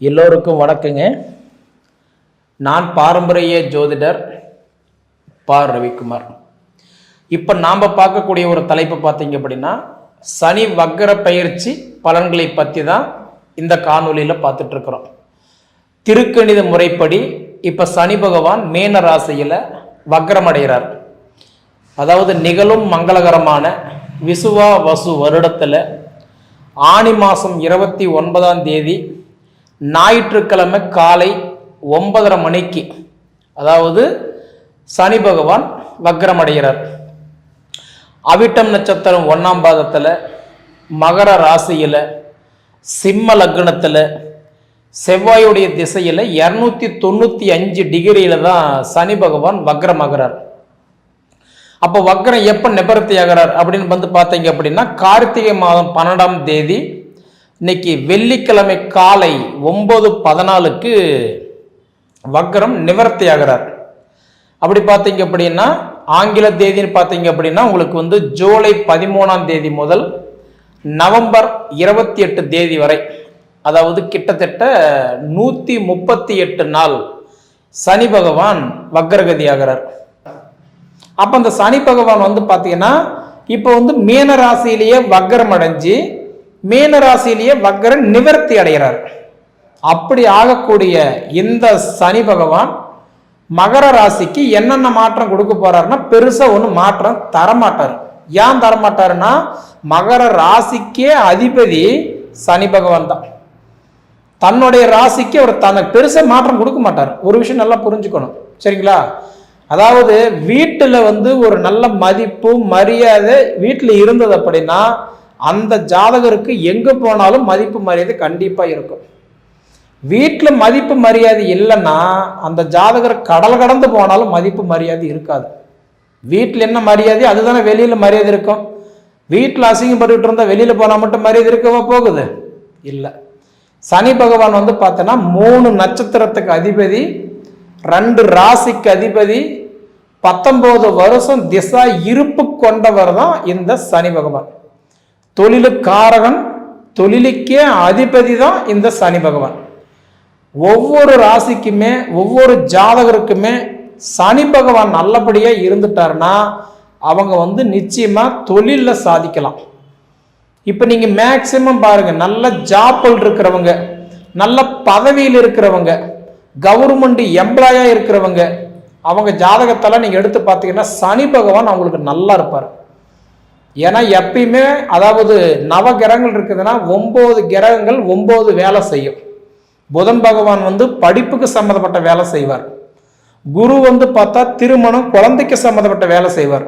எல்லோருக்கும் வணக்கங்க. நான் பாரம்பரிய ஜோதிடர் பா. ரவிக்குமார். இப்போ நாம் பார்க்கக்கூடிய ஒரு தலைப்பு பார்த்தீங்க அப்படின்னா சனி வக்கர பயிற்சி பலன்களை பற்றி தான் இந்த காணொலியில் பார்த்துட்ருக்குறோம் திருக்கணித முறைப்படி இப்போ சனி பகவான் மீன ராசியில் வக்ரமடைகிறார் அதாவது நிகழும் மங்களகரமான விசுவா வசு வருடத்தில் ஆனி மாதம் இருபத்தி ஒன்பதாம் தேதி ஞாயிற்றுக்கிழமை காலை ஒன்பதரை மணிக்கு அதாவது சனி பகவான் வக்ரம் அடைகிறார் அவிட்டம் நட்சத்திரம் ஒன்றாம் பாதத்தில் மகர ராசியில் சிம்ம லக்னத்தில் செவ்வாயுடைய திசையில் இரநூத்தி தொண்ணூற்றி அஞ்சு டிகிரியில் தான் சனி பகவான் வக்ரமாகிறார். அப்போ வக்ரம் எப்போ நிபர்த்தி ஆகிறார் அப்படின்னு வந்து பார்த்தீங்க அப்படின்னா கார்த்திகை மாதம் பன்னெண்டாம் தேதி இன்னைக்கு வெள்ளிக்கிழமை காலை ஒம்பது பதினாலுக்கு வக்ரம் நிவர்த்தி ஆகிறார் அப்படி பார்த்தீங்க அப்படின்னா ஆங்கில தேதின்னு பார்த்தீங்க அப்படின்னா உங்களுக்கு வந்து ஜூலை பதிமூணாம் தேதி முதல் நவம்பர் இருபத்தி எட்டு தேதி வரை அதாவது கிட்டத்தட்ட நூற்றி முப்பத்தி எட்டு நாள் சனி பகவான் வக்ரகதி ஆகிறார் அப்போ அந்த சனி பகவான் வந்து பார்த்தீங்கன்னா இப்போ வந்து மீன ராசியிலேயே வக்ரம் அடைஞ்சு மீன ராசியிலேயே வக்கரன் நிவர்த்தி அடைகிறார். அப்படி ஆகக்கூடிய இந்த சனி பகவான் மகர ராசிக்கு என்னென்ன மாற்றம் கொடுக்க போறாருன்னா பெருசா ஒன்றும் மாற்றம் தரமாட்டார். ஏன் தரமாட்டாருன்னா மகர ராசிக்கே அதிபதி சனி பகவான் தான். தன்னுடைய ராசிக்கு அவர் தனக்கு பெருசாக மாற்றம் கொடுக்க மாட்டார். ஒரு விஷயம் நல்லா புரிஞ்சுக்கணும். சரிங்களா? அதாவது வீட்டில் வந்து ஒரு நல்ல மதிப்பு மரியாதை வீட்டில் இருந்தது அப்படின்னா அந்த ஜாதகருக்கு எங்கே போனாலும் மதிப்பு மரியாதை கண்டிப்பாக இருக்கும். வீட்டில் மதிப்பு மரியாதை இல்லைன்னா அந்த ஜாதகர் கடல் கடந்து போனாலும் மதிப்பு மரியாதை இருக்காது. வீட்டில் என்ன மரியாதை? அதுதானே வெளியில் மரியாதை இருக்கும். வீட்டில் அசிங்கப்பட்டுக்கிட்டு இருந்தால் வெளியில் போனால் மட்டும் மரியாதை இருக்கவா போகுது? இல்லை. சனி பகவான் வந்து பார்த்தோன்னா மூணு நட்சத்திரத்துக்கு அதிபதி ரெண்டு ராசிக்கு அதிபதி பத்தொம்போது வருஷம் திசா இருப்பு கொண்டவர் தான் இந்த சனி பகவான். தொழிலுக்காரகன் தொழிலுக்கே அதிபதி தான் இந்த சனி பகவான். ஒவ்வொரு ராசிக்குமே ஒவ்வொரு ஜாதகருக்குமே சனி பகவான் நல்லபடியாக இருந்துட்டாருன்னா அவங்க வந்து நிச்சயமாக தொழிலில் சாதிக்கலாம். இப்போ நீங்கள் மேக்சிமம் பாருங்கள் நல்ல ஜாப்பில் இருக்கிறவங்க நல்ல பதவியில் இருக்கிறவங்க கவர்மெண்ட் எம்ப்ளாயாக இருக்கிறவங்க அவங்க ஜாதகத்தெல்லாம் நீங்கள் எடுத்து பார்த்தீங்கன்னா சனி பகவான் அவங்களுக்கு நல்லா இருப்பார். ஏன்னா எப்பயுமே அதாவது நவ கிரகங்கள் இருக்குதுன்னா ஒம்பது கிரகங்கள் ஒம்பது வேலை செய்யும். புதன் பகவான் வந்து படிப்புக்கு சம்மந்தப்பட்ட வேலை செய்வார். குரு வந்து பார்த்தா திருமணம் குழந்தைக்கு சம்மந்தப்பட்ட வேலை செய்வார்.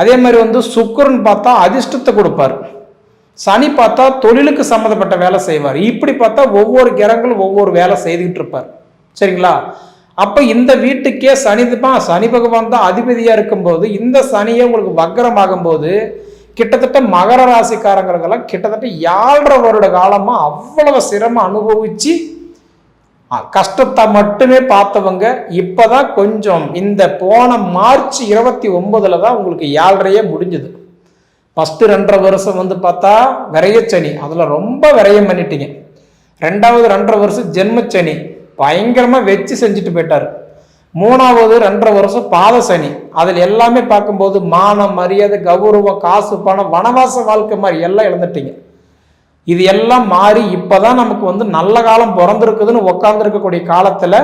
அதே மாதிரி வந்து சுக்கரன் பார்த்தா அதிர்ஷ்டத்தை கொடுப்பார். சனி பார்த்தா தொழிலுக்கு சம்மந்தப்பட்ட வேலை செய்வார். இப்படி பார்த்தா ஒவ்வொரு கிரகங்களும் ஒவ்வொரு வேலை செய்துக்கிட்டு இருப்பார். சரிங்களா? அப்போ இந்த வீட்டுக்கே சனி தான் சனி பகவான் தான் அதிபதியாக இருக்கும்போது இந்த சனியை உங்களுக்கு வக்கரமாகும் போது கிட்டத்தட்ட மகர ராசிக்காரங்களுக்கெல்லாம் கிட்டத்தட்ட ஏழரை வருட காலமாக அவ்வளவு சிரமம் அனுபவிச்சு கஷ்டத்தை மட்டுமே பார்த்தவங்க இப்போ தான் கொஞ்சம் இந்த போன மார்ச் இருபத்தி ஒன்பதில் தான் உங்களுக்கு ஏழரையே முடிஞ்சுது. ஃபஸ்ட்டு ரெண்டரை வருஷம் வந்து பார்த்தா விரையச்சனி. அதில் ரொம்ப விரயம் பண்ணிட்டீங்க. ரெண்டாவது ரெண்டரை வருஷம் ஜென்மச்சனி. பயங்கரமாக வச்சு செஞ்சுட்டு போயிட்டார். மூணாவது ரெண்டரை வருஷம் பாத சனி. அதில் எல்லாமே பார்க்கும்போது மானம் மரியாதை கௌரவம் காசு பணம் வனவாச வாழ்க்கை மாதிரி எல்லாம் இழந்துட்டீங்க. இது எல்லாம் மாறி இப்போ தான் நமக்கு வந்து நல்ல காலம் பிறந்திருக்குதுன்னு உட்காந்துருக்கக்கூடிய காலத்தில்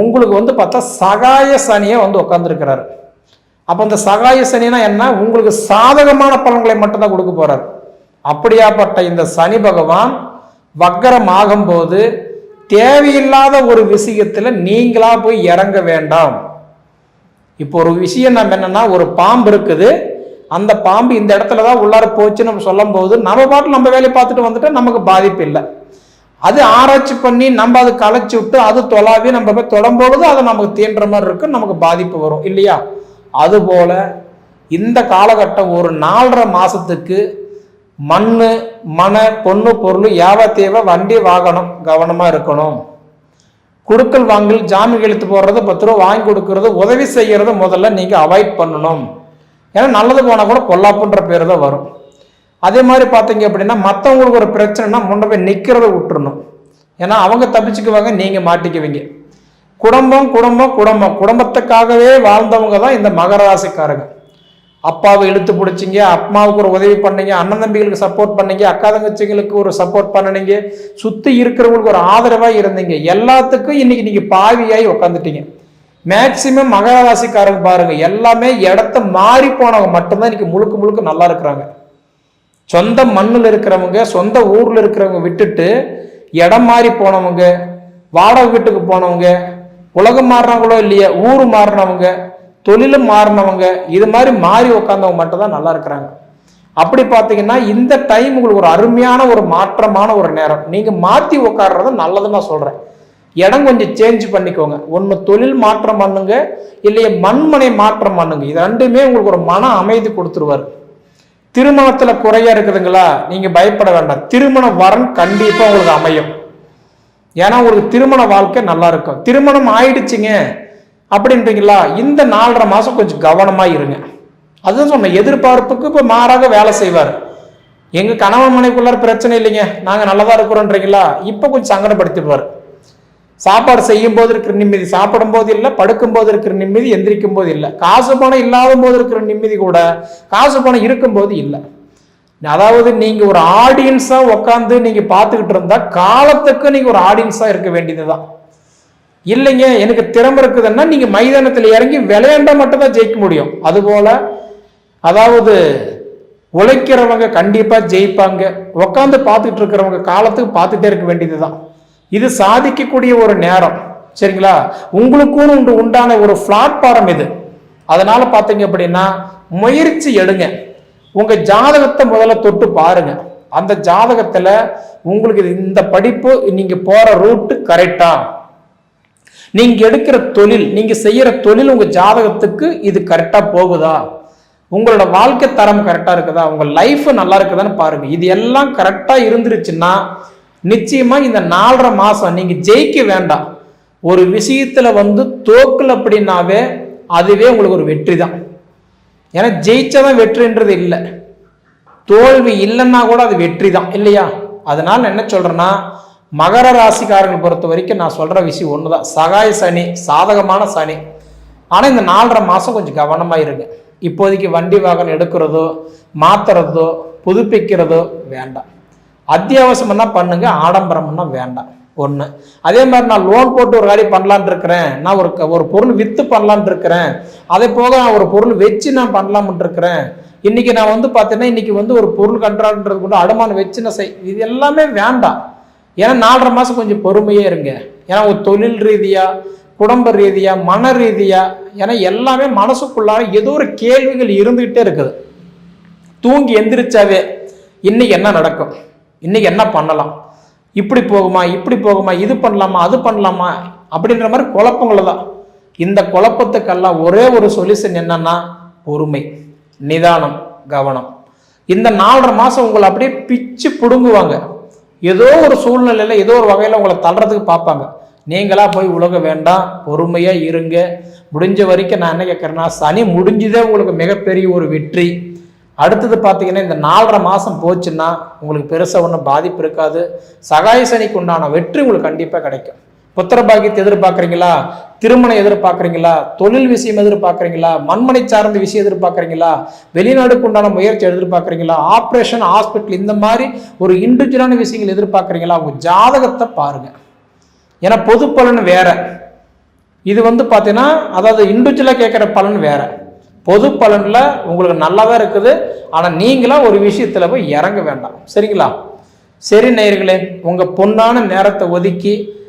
உங்களுக்கு வந்து பார்த்தா சகாய சனியை வந்து உட்காந்துருக்கிறாரு அப்போ இந்த சகாய சனினா என்ன? உங்களுக்கு சாதகமான பலன்களை மட்டும்தான் கொடுக்க போகிறார் அப்படியாப்பட்ட இந்த சனி பகவான் வக்கரம் ஆகும்போது தேவையில்லாத ஒரு விஷயத்துல நீங்களா போய் இறங்க வேண்டாம். இப்போ ஒரு விஷயம் நம்ம என்னன்னா ஒரு பாம்பு இருக்குது. அந்த பாம்பு இந்த இடத்துல தான் உள்ளார போச்சு நம்ம சொல்லும் போது நம்ம பாட்டு நம்ம வேலையை பார்த்துட்டு வந்துட்டு நமக்கு பாதிப்பு இல்லை. அது ஆராய்ச்சி பண்ணி நம்ம அதை களைச்சி விட்டு அது தொலாவி நம்ம போய் தொடம்பொழுது அதை நமக்கு தீன்ற மாதிரி இருக்கு நமக்கு பாதிப்பு வரும் இல்லையா? அதுபோல இந்த காலகட்டம் ஒரு நாலரை மாசத்துக்கு மண் மன பொண்ணு பொருள் யாவத்தேவ வண்டி வாகனம் கவனமாக இருக்கணும். குடுக்கல் வாங்கல் ஜாமீன் எழுத்து போடுறது பத்து ரூபா வாங்கி கொடுக்கறது உதவி செய்கிறது முதல்ல நீங்கள் அவாய்ட் பண்ணணும். ஏன்னா நல்லது போனால் கூட பொல்லாப்புன்ற பேர் தான் வரும். அதே மாதிரி பார்த்தீங்க அப்படின்னா மற்றவங்களுக்கு ஒரு பிரச்சனைனா முன்ன போய் நிற்கிறத விட்டுறணும். ஏன்னா அவங்க தப்பிச்சுக்குவாங்க நீங்கள் மாட்டிக்குவீங்க. குடும்பம் குடும்பம் குடும்பம். குடும்பத்துக்காகவே வாழ்ந்தவங்க தான் இந்த மகராசிக்காரங்க அப்பாவை இழுத்து பிடிச்சிங்க அம்மாவுக்கு ஒரு உதவி பண்ணீங்க அண்ணன் தம்பிகளுக்கு சப்போர்ட் பண்ணீங்க அக்கா தங்கச்சிங்களுக்கு ஒரு சப்போர்ட் பண்ணனீங்க சுற்றி இருக்கிறவங்களுக்கு ஒரு ஆதரவாக இருந்தீங்க. எல்லாத்துக்கும் இன்னைக்கு நீங்கள் பாவியாகி உட்காந்துட்டீங்க மேக்சிமம் மகர ராசிக்காரங்க பாருங்க எல்லாமே இடத்த மாறி போனவங்க மட்டும்தான் இன்னைக்கு முழுக்க முழுக்க நல்லா இருக்கிறாங்க. சொந்த மண்ணில் இருக்கிறவங்க சொந்த ஊரில் இருக்கிறவங்க விட்டுட்டு இடம் மாறி போனவங்க வாடகை வீட்டுக்கு போனவங்க உலகம் மாறினவங்களோ இல்லையா ஊர் மாறினவங்க தொழிலும் மாறினவங்க இது மாதிரி மாறி உட்காந்தவங்க மட்டும் தான் நல்லா இருக்கிறாங்க. அப்படி பார்த்தீங்கன்னா இந்த டைம் உங்களுக்கு ஒரு அருமையான ஒரு மாற்றமான ஒரு நேரம். நீங்கள் மாற்றி உட்கார்றது நல்லதுன்னு நான் சொல்கிறேன் இடம் கொஞ்சம் சேஞ்ச் பண்ணிக்கோங்க. ஒன்று தொழில் மாற்றம் பண்ணுங்க இல்லையே மண்மனை மாற்றம் பண்ணுங்க. இது ரெண்டுமே உங்களுக்கு ஒரு மன அமைதி கொடுத்துருவாரு. திருமணத்தில் குறையா இருக்குதுங்களா? நீங்கள் பயப்பட வேண்டாம். திருமண வரன் கண்டிப்பாக உங்களுக்கு அமையும். ஏன்னா உங்களுக்கு திருமண வாழ்க்கை நல்லா இருக்கும். திருமணம் ஆயிடுச்சுங்க. அப்படின்றீங்களா? இந்த நாலரை மாதம் கொஞ்சம் கவனமாக இருங்க. அதுதான் சொன்னேன் எதிர்பார்ப்புக்கு இப்போ மாறாக வேலை செய்வார். எங்கள் கணவன் மனைவிக்குள்ளார பிரச்சனை இல்லைங்க. நாங்கள் நல்லா தான் இருக்கிறோன்றீங்களா? இப்போ கொஞ்சம் சங்கடப்படுத்திடுவார். சாப்பாடு செய்யும் போது இருக்கிற நிம்மதி சாப்பிடும் போது இல்லை படுக்கும் போது இருக்கிற நிம்மதி எந்திரிக்கும் போது இல்லை. காசு பணம் இல்லாத போது இருக்கிற நிம்மதி கூட காசு பணம் இருக்கும் போது இல்லை. அதாவது நீங்கள் ஒரு ஆடியன்ஸாக உட்காந்து நீங்கள் பார்த்துக்கிட்டு இருந்தால் காலத்துக்கு நீங்கள் ஒரு ஆடியன்ஸாக இருக்க வேண்டியது தான் இல்லைங்க எனக்கு திறமை இருக்குதுன்னா நீங்கள் மைதானத்தில் இறங்கி விளையாண்டா மட்டும் தான் ஜெயிக்க முடியும். அதுபோல் அதாவது உழைக்கிறவங்க கண்டிப்பாக ஜெயிப்பாங்க. உக்காந்து பார்த்துட்டு இருக்கிறவங்க காலத்துக்கு பார்த்துட்டே இருக்க வேண்டியது தான் இது சாதிக்கக்கூடிய ஒரு நேரம். சரிங்களா? உங்களுக்கும் உண்டு உண்டான ஒரு பிளாட்பாரம் இது. அதனால் பார்த்தீங்க அப்படின்னா முயற்சி எடுங்க. உங்கள் ஜாதகத்தை முதல்ல தொட்டு பாருங்க. அந்த ஜாதகத்தில் உங்களுக்கு இந்த படிப்பு நீங்கள் போகிற ரூட்டு கரெக்டாக நீங்க எடுக்கிற தொழில் நீங்க செய்யற தொழில் உங்க ஜாதகத்துக்கு இது கரெக்டா போகுதா? உங்களோட வாழ்க்கை தரம் கரெக்டா இருக்குதா? உங்க லைஃப் நல்லா இருக்குதான்னு பாருங்க. இது எல்லாம் கரெக்டா இருந்துருச்சுன்னா நிச்சயமா இந்த நாலரை மாசம் நீங்க ஜெயிக்க வேண்டாம். ஒரு விஷயத்துல வந்து தோக்கல் அப்படின்னாவே அதுவே உங்களுக்கு ஒரு வெற்றி தான் ஏன்னா ஜெயிச்சதான் வெற்றின்றது இல்லை. தோல்வி இல்லைன்னா கூட அது வெற்றி தான் இல்லையா? அதனால என்ன சொல்றேன்னா மகர ராசிக்காரங்களை பொறுத்த வரைக்கும் நான் சொல்கிற விஷயம் ஒன்று தான் சகாய சனி சாதகமான சனி. ஆனால் இந்த நாலரை மாதம் கொஞ்சம் கவனமாக இருங்க. இப்போதைக்கு வண்டி வாகனம் எடுக்கிறதோ மாற்றுறதோ புதுப்பிக்கிறதோ வேண்டாம். அத்தியாவசியம்னா பண்ணுங்க ஆடம்பரம்னா வேண்டாம். ஒன்று அதே மாதிரி நான் லோன் போட்டு ஒரு காரியம் பண்ணலான் இருக்கிறேன். நான் ஒரு க- ஒரு பொருள் விற்று பண்ணலான் இருக்கிறேன். அதே போக நான் ஒரு பொருள் வச்சு நான் பண்ணலாம்னு இருக்கிறேன். இன்னைக்கு நான் வந்து பார்த்தீங்கன்னா இன்னைக்கு வந்து ஒரு பொருள் கன்றாடுன்றது கூட அடமானம் வச்சு நான் செய் இது எல்லாமே வேண்டாம். ஏன்னா நாலரை மாதம் கொஞ்சம் பொறுமையே இருங்க. ஏன்னா ஒரு தொழில் ரீதியாக குடும்ப ரீதியாக மன ரீதியாக ஏன்னா எல்லாமே மனசுக்குள்ளார ஏதோ ஒரு கேள்விகள் இருந்துக்கிட்டே இருக்குது. தூங்கி எந்திரிச்சாவே இன்னைக்கு என்ன நடக்கும்? இன்னைக்கு என்ன பண்ணலாம்? இப்படி போகுமா இப்படி போகுமா இது பண்ணலாமா அது பண்ணலாமா அப்படின்ற மாதிரி குழப்பங்கள தான். இந்த குழப்பத்துக்கெல்லாம் ஒரே ஒரு சொல்யூஷன் என்னன்னா பொறுமை நிதானம் கவனம். இந்த நாலரை மாதம் உங்களை அப்படியே பிச்சு பிடுங்குவாங்க. ஏதோ ஒரு சூழ்நிலையில் ஏதோ ஒரு வகையில் உங்களை தள்ளுறதுக்கு பார்ப்பாங்க. நீங்களாக போய் உலக வேண்டாம் பொறுமையாக இருங்க. முடிஞ்ச வரைக்கும் நான் என்ன கேட்குறேன்னா சனி முடிஞ்சதே உங்களுக்கு மிகப்பெரிய ஒரு வெற்றி. அடுத்தது பார்த்தீங்கன்னா இந்த நாலரை மாதம் போச்சுன்னா உங்களுக்கு பெருசாக ஒன்றும் பாதிப்பு இருக்காது. சகாய சனிக்கு உண்டான வெற்றி உங்களுக்கு கண்டிப்பாக கிடைக்கும். புத்திர பாக்கியத்தை எதிர்பார்க்குறீங்களா? திருமணம் எதிர்பார்க்குறீங்களா? தொழில் விஷயம் எதிர்பார்க்குறீங்களா? மண்மனை சார்ந்த விஷயம் எதிர்பார்க்குறீங்களா? வெளிநாடுக்கு உண்டான முயற்சி எதிர்பார்க்குறீங்களா? ஆப்ரேஷன் ஹாஸ்பிட்டல் இந்த மாதிரி ஒரு இண்டிவிஜுவலான விஷயங்கள் எதிர்பார்க்குறீங்களா? உங்கள் ஜாதகத்தை பாருங்கள் ஏன்னா பொது பலன் வேற. இது வந்து பார்த்தீங்கன்னா அதாவது இண்டிவிஜுவலாக கேட்குற பலன் வேற. பொது பலனில் உங்களுக்கு நல்லா தான் இருக்குது. ஆனால் நீங்களாக ஒரு விஷயத்தில் போய் இறங்க வேண்டாம். சரிங்களா? சரி நேயர்களே உங்கள் பொன்னான நேரத்தை ஒதுக்கி